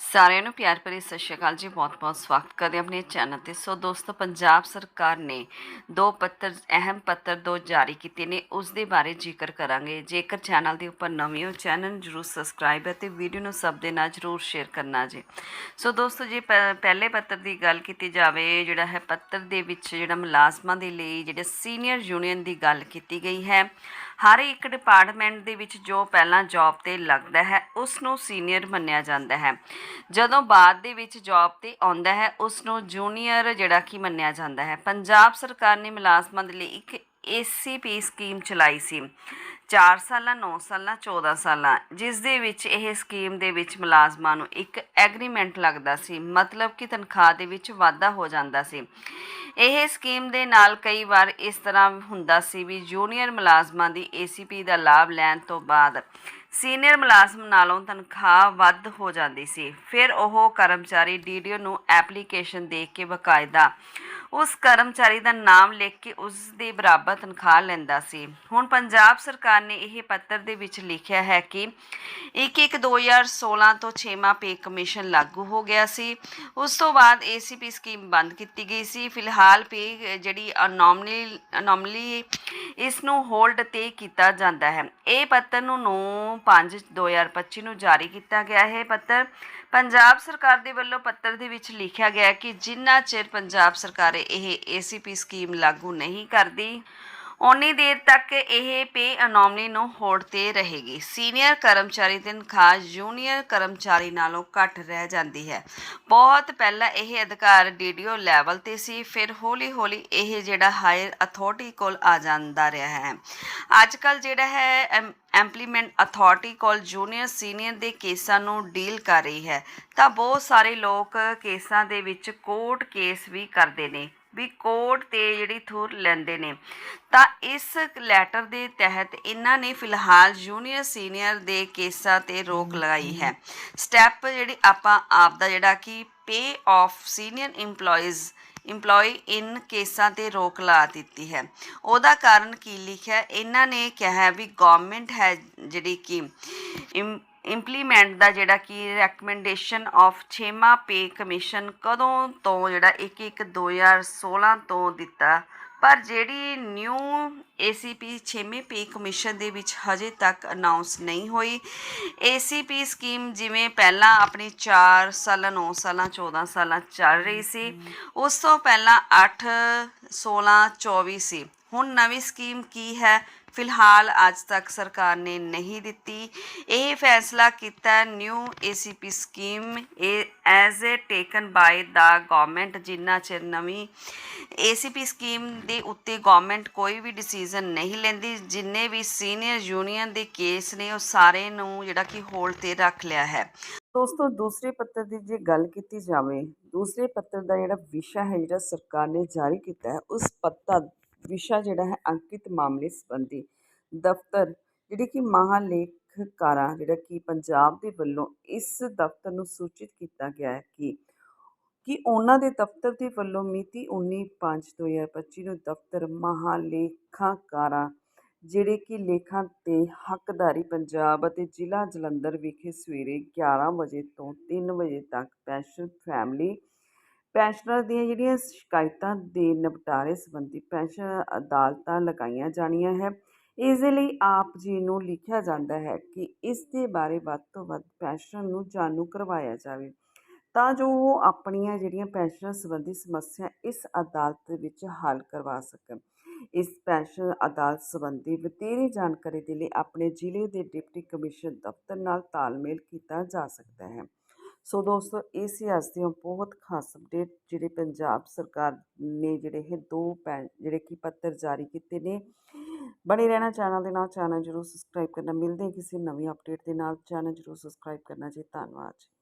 ਸਾਰਿਆਂ ਨੂੰ ਪਿਆਰ ਭਰੀ ਸਤਿ ਸ਼੍ਰੀ ਅਕਾਲ ਜੀ। ਬਹੁਤ-ਬਹੁਤ ਸਵਾਗਤ ਕਰਦੇ ਆਪਣੇ ਚੈਨਲ ਤੇ। ਸੋ ਦੋਸਤੋ, ਪੰਜਾਬ ਸਰਕਾਰ ਨੇ ਦੋ ਪੱਤਰ, ਅਹਿਮ ਪੱਤਰ ਦੋ ਜਾਰੀ ਕੀਤੇ ਨੇ। ਉਸ ਦੇ ਬਾਰੇ ਜ਼ਿਕਰ ਕਰਾਂਗੇ। ਜੇਕਰ ਚੈਨਲ ਦੇ ਉੱਪਰ ਨਵੇਂ ਹੋ, ਚੈਨਲ ਜਰੂਰ ਸਬਸਕ੍ਰਾਈਬ ਅਤੇ ਵੀਡੀਓ ਨੂੰ ਸਭ ਦੇ ਨਾਲ ਜਰੂਰ ਸ਼ੇਅਰ ਕਰਨਾ ਜੀ। ਸੋ ਦੋਸਤੋ, ਜੇ ਪਹਿਲੇ ਪੱਤਰ ਦੀ ਗੱਲ ਕੀਤੀ ਜਾਵੇ, ਜਿਹੜਾ ਹੈ ਪੱਤਰ ਦੇ ਵਿੱਚ ਜਿਹੜਾ ਮੁਲਾਜ਼ਮਾਂ ਦੇ ਲਈ ਜਿਹੜੇ ਸੀਨੀਅਰ ਯੂਨੀਅਨ ਦੀ ਗੱਲ ਕੀਤੀ ਗਈ ਹੈ ਹਰ ਇੱਕ ਡਿਪਾਰਟਮੈਂਟ ਦੇ ਵਿੱਚ ਜੋ ਪਹਿਲਾਂ ਜੌਬ ਤੇ ਲੱਗਦਾ ਹੈ, ਉਸ ਨੂੰ ਸੀਨੀਅਰ ਮੰਨਿਆ ਜਾਂਦਾ ਹੈ। ਜਦੋਂ ਬਾਅਦ ਦੇ ਵਿੱਚ ਜੌਬ ਤੇ ਆਉਂਦਾ ਹੈ, ਉਸ ਨੂੰ ਜੂਨੀਅਰ ਜਿਹੜਾ ਕਿ ਮੰਨਿਆ ਜਾਂਦਾ ਹੈ। ਪੰਜਾਬ ਸਰਕਾਰ ਨੇ ਮੁਲਾਜ਼ਮਾਂ ਦੇ ਲਈ ਇੱਕ ਏਸੀਪੀ ਸਕੀਮ ਚਲਾਈ ਸੀ। 4 ਸਾਲਾਂ 9 ਸਾਲਾਂ 14 ਸਾਲਾਂ, ਜਿਸ ਦੇ ਵਿੱਚ ਇਹ ਸਕੀਮ ਦੇ ਵਿੱਚ ਮੁਲਾਜ਼ਮਾਂ ਨੂੰ ਇੱਕ ਐਗਰੀਮੈਂਟ ਲੱਗਦਾ ਸੀ, ਮਤਲਬ ਕਿ ਤਨਖਾਹ ਦੇ ਵਿੱਚ ਵਾਧਾ ਹੋ ਜਾਂਦਾ ਸੀ। ਇਹ ਸਕੀਮ ਦੇ ਨਾਲ ਕਈ ਵਾਰ ਇਸ ਤਰ੍ਹਾਂ ਹੁੰਦਾ ਸੀ ਵੀ ਜੂਨੀਅਰ ਮੁਲਾਜ਼ਮਾਂ ਦੀ ਏਸੀਪੀ ਦਾ ਲਾਭ ਲੈਣ ਤੋਂ ਬਾਅਦ ਸੀਨੀਅਰ ਮੁਲਾਜ਼ਮ ਨਾਲੋਂ ਤਨਖਾਹ ਵੱਧ ਹੋ ਜਾਂਦੀ ਸੀ। ਫਿਰ ਉਹ ਕਰਮਚਾਰੀ ਡੀਡੀਓ ਨੂੰ ਐਪਲੀਕੇਸ਼ਨ ਦੇ ਕੇ ਬਕਾਇਦਾ ਉਸ ਕਰਮਚਾਰੀ ਦਾ ਨਾਮ ਲਿਖ ਕੇ ਉਸ ਦੇ ਬਰਾਬਰ ਤਨਖਾਹ ਲੈਂਦਾ ਸੀ। ਹੁਣ ਪੰਜਾਬ ਸਰਕਾਰ ਨੇ ਇਹ ਪੱਤਰ ਦੇ ਵਿੱਚ ਲਿਖਿਆ ਹੈ ਕਿ 1 2016 ਤੋਂ 6ਵਾਂ ਪੇ ਕਮਿਸ਼ਨ ਲਾਗੂ ਹੋ ਗਿਆ ਸੀ। ਉਸ ਤੋਂ ਬਾਅਦ ACP ਸਕੀਮ ਬੰਦ ਕੀਤੀ ਗਈ ਸੀ। ਫਿਲਹਾਲ ਪੇ ਜਿਹੜੀ ਅਨੋਮਲੀ ਅਨੋਮਲੀ ਇਸ ਨੂੰ ਹੋਲਡ ਤੇ ਕੀਤਾ ਜਾਂਦਾ ਹੈ। ਇਹ ਪੱਤਰ ਨੂੰ 9 5 2025 ਨੂੰ ਜਾਰੀ ਕੀਤਾ ਗਿਆ ਹੈ। ਪੱਤਰ ਪੰਜਾਬ ਸਰਕਾਰ ਦੇ ਵੱਲੋਂ ਪੱਤਰ ਦੇ ਵਿੱਚ ਲਿਖਿਆ ਗਿਆ ਕਿ ਜਿੰਨਾ ਚਿਰ ਪੰਜਾਬ ਸਰਕਾਰ ਇਹ ACP ਸਕੀਮ ਲਾਗੂ ਨਹੀਂ ਕਰਦੀ ਉਨੀ ਦੇਰ ਤੱਕ ਇਹ ਪੇ ਅਨੋਮਲੀ ਨੂੰ ਹੋੜ ਤੇ ਰਹੇਗੀ। ਸੀਨੀਅਰ ਕਰਮਚਾਰੀ ਤਨਖਾਹ ਜੂਨੀਅਰ ਕਰਮਚਾਰੀ ਨਾਲੋਂ ਘੱਟ ਰਹਿ ਜਾਂਦੀ ਹੈ। ਬਹੁਤ ਪਹਿਲਾਂ ਇਹ ਅਧਿਕਾਰ ਡੀਡੀਓ ਲੈਵਲ ਤੇ ਸੀ, ਫਿਰ ਹੌਲੀ-ਹੌਲੀ ਇਹ ਜਿਹੜਾ ਹਾਇਰ ਅਥਾਰਟੀ ਕੋਲ ਆ ਜਾਂਦਾ ਰਿਹਾ ਹੈ। ਅੱਜ ਕੱਲ ਜਿਹੜਾ ਹੈ ਐਮਪਲੀਮੈਂਟ ਅਥਾਰਟੀ ਕੋਲ ਜੂਨੀਅਰ ਸੀਨੀਅਰ ਦੇ ਕੇਸਾਂ ਨੂੰ ਡੀਲ ਕਰ ਰਹੀ ਹੈ। ਤਾਂ ਬਹੁਤ ਸਾਰੇ ਲੋਕ ਕੇਸਾਂ ਦੇ ਵਿੱਚ ਕੋਰਟ ਕੇਸ ਵੀ ਕਰਦੇ ਨੇ। ਵੀ ਕੋਰਟ ਤੇ ਜਿਹੜੀ ਥੁਰ ਲੈਂਦੇ ਨੇ। ਤਾਂ ਇਸ ਲੈਟਰ ਦੇ ਤਹਿਤ ਇਹਨਾਂ ਨੇ ਫਿਲਹਾਲ ਜੂਨੀਅਰ ਸੀਨੀਅਰ ਦੇ ਕੇਸਾਂ ਤੇ ਰੋਕ ਲਗਾਈ ਹੈ। ਸਟੈਪ ਜਿਹੜੀ ਆਪਾਂ ਆਪ ਦਾ ਜਿਹੜਾ ਕਿ pay of senior EMPLOYEES EMPLOYE ਇਨ ਕੇਸਾਂ ਤੇ ਰੋਕ ਲਾ ਦਿੱਤੀ ਹੈ। ਉਹਦਾ ਕਾਰਨ ਕੀ ਲਿਖਿਆ? ਇਹਨਾਂ ਨੇ ਕਿਹਾ ਵੀ ਗਵਰਨਮੈਂਟ ਹੈ ਜਿਹੜੀ ਕਿ ਇਮ- ਇੰਪਲੀਮੈਂਟ ਦਾ ਜਿਹੜਾ ਕਿ ਰეკਮੈਂਡੇਸ਼ਨ ਆਫ ਛੇਵਾਂ ਪੇ ਕਮਿਸ਼ਨ ਕਦੋਂ ਤੋਂ ਜਿਹੜਾ 1 1 2016 ਤੋਂ ਦਿੱਤਾ। ਪਰ ਜਿਹੜੀ ਨਿਊ ACP ਛੇਵੇਂ ਪੇ ਕਮਿਸ਼ਨ ਦੇ ਵਿੱਚ ਹਜੇ ਤੱਕ ਅਨਾਉਂਸ ਨਹੀਂ ਹੋਈ। ACP ਸਕੀਮ ਜਿਵੇਂ ਪਹਿਲਾਂ ਆਪਣੀ 4 ਸਾਲਾਂ 9 ਸਾਲਾਂ 14 ਸਾਲਾਂ ਚੱਲ ਰਹੀ ਸੀ, ਉਸ ਤੋਂ ਪਹਿਲਾਂ 8 16 24 ਸੀ। ਹੁਣ ਨਵੀਂ ਸਕੀਮ ਕੀ ਹੈ? ਫਿਲਹਾਲ ਅੱਜ ਤੱਕ ਸਰਕਾਰ ਨੇ ਨਹੀਂ ਦਿੱਤੀ। ਇਹ ਫੈਸਲਾ ਕੀਤਾ new ACP scheme as a taken by the government ਜਿੰਨਾ ਚਿਰ ਨਵੀਂ ACP ਸਕੀਮ ਦੇ ਉੱਤੇ ਗਵਰਨਮੈਂਟ ਕੋਈ ਵੀ ਡਿਸੀਜਨ ਨਹੀਂ ਲੈਂਦੀ, ਜਿੰਨੇ ਵੀ ਸੀਨੀਅਰ ਯੂਨੀਅਨ ਦੇ ਕੇਸ ਨੇ, ਉਹ ਸਾਰੇ ਨੂੰ ਜਿਹੜਾ ਕਿ ਹੋਲਡ ਤੇ ਰੱਖ ਲਿਆ ਹੈ। ਦੋਸਤੋ, ਦੂਸਰੇ ਪੱਤਰ ਦੀ ਜੇ ਗੱਲ ਕੀਤੀ ਜਾਵੇ, ਦੂਸਰੇ ਪੱਤਰ ਦਾ ਜਿਹੜਾ ਵਿਸ਼ਾ ਹੈ ਜਿਹੜਾ ਸਰਕਾਰ ਨੇ ਜਾਰੀ ਕੀਤਾ ਹੈ, ਉਸ ਪੱਤਰ ਵਿਸ਼ਾ ਜਿਹੜਾ ਹੈ ਅੰਕਿਤ ਮਾਮਲੇ ਸੰਬੰਧੀ ਦਫ਼ਤਰ, ਜਿਹੜੇ ਕਿ ਮਹਾਲੇਖਕਾਰਾ, ਜਿਹੜਾ ਕਿ ਪੰਜਾਬ ਦੇ ਵੱਲੋਂ ਇਸ ਦਫ਼ਤਰ ਨੂੰ ਸੂਚਿਤ ਕੀਤਾ ਗਿਆ ਹੈ ਕਿ ਕਿ ਉਹਨਾਂ ਦੇ ਦਫ਼ਤਰ ਦੇ ਵੱਲੋਂ ਮਿਤੀ 19/5/2025 ਨੂੰ ਦਫ਼ਤਰ ਮਹਾਲੇਖਾਕਾਰਾ, ਜਿਹੜੇ ਕਿ ਲੇਖਾਂ ਤੇ ਹੱਕਦਾਰੀ ਪੰਜਾਬ ਅਤੇ ਜ਼ਿਲ੍ਹਾ ਜਲੰਧਰ ਵਿਖੇ ਸਵੇਰੇ 11 ਵਜੇ ਤੋਂ 3 ਵਜੇ ਤੱਕ ਪੈਨਸ਼ਨ ਫੈਮਿਲੀ ਪੈਨਸ਼ਨਰ ਦੀਆਂ ਜਿਹੜੀਆਂ ਸ਼ਿਕਾਇਤਾਂ ਦੇ ਨਿਪਟਾਰੇ ਸੰਬੰਧੀ ਪੈਨਸ਼ਨ ਅਦਾਲਤਾਂ ਲਗਾਈਆਂ ਜਾਣੀਆਂ ਹੈ। ਇਸ ਦੇ ਲਈ ਆਪ ਜੀ ਨੂੰ ਲਿਖਿਆ ਜਾਂਦਾ ਹੈ ਕਿ ਇਸ ਦੇ ਬਾਰੇ ਵੱਧ ਤੋਂ ਵੱਧ ਪੈਨਸ਼ਨ ਨੂੰ ਜਾਣੂ ਕਰਵਾਇਆ ਜਾਵੇ। ਤਾਂ ਜੋ ਉਹ ਆਪਣੀਆਂ ਜਿਹੜੀਆਂ ਪੈਨਸ਼ਨ ਸੰਬੰਧੀ ਸਮੱਸਿਆ ਇਸ ਅਦਾਲਤ ਵਿੱਚ ਹੱਲ ਕਰਵਾ ਸਕਣ। ਇਸ ਪੈਨਸ਼ਨ ਅਦਾਲਤ ਸੰਬੰਧੀ ਵਧੇਰੇ ਜਾਣਕਾਰੀ ਦੇ ਲਈ ਆਪਣੇ ਜ਼ਿਲ੍ਹੇ ਦੇ ਡਿਪਟੀ ਕਮਿਸ਼ਨ ਦਫ਼ਤਰ ਨਾਲ ਤਾਲਮੇਲ ਕੀਤਾ ਜਾ ਸਕਦਾ ਹੈ। ਸੋ ਦੋਸਤੋ, ਇਹ ਸੀ ਅੱਜ ਦੀਆਂ ਬਹੁਤ ਖਾਸ ਅਪਡੇਟ ਜਿਹੜੇ ਪੰਜਾਬ ਸਰਕਾਰ ਨੇ ਜਿਹੜੇ ਇਹ ਦੋ ਪੈ ਜਿਹੜੇ ਕਿ ਪੱਤਰ ਜਾਰੀ ਕੀਤੇ ਨੇ। ਬਣੇ ਰਹਿਣਾ ਚੈਨਲ ਦੇ ਨਾਲ, ਚੈਨਲ ਜਰੂਰ ਸਬਸਕ੍ਰਾਈਬ ਕਰਨਾ। ਮਿਲਦੇ ਹਾਂ ਕਿਸੇ ਨਵੀਂ ਅਪਡੇਟ ਦੇ ਨਾਲ। ਚੈਨਲ ਜਰੂਰ ਸਬਸਕ੍ਰਾਈਬ ਕਰਨਾ ਜੀ। ਧੰਨਵਾਦ ਜੀ।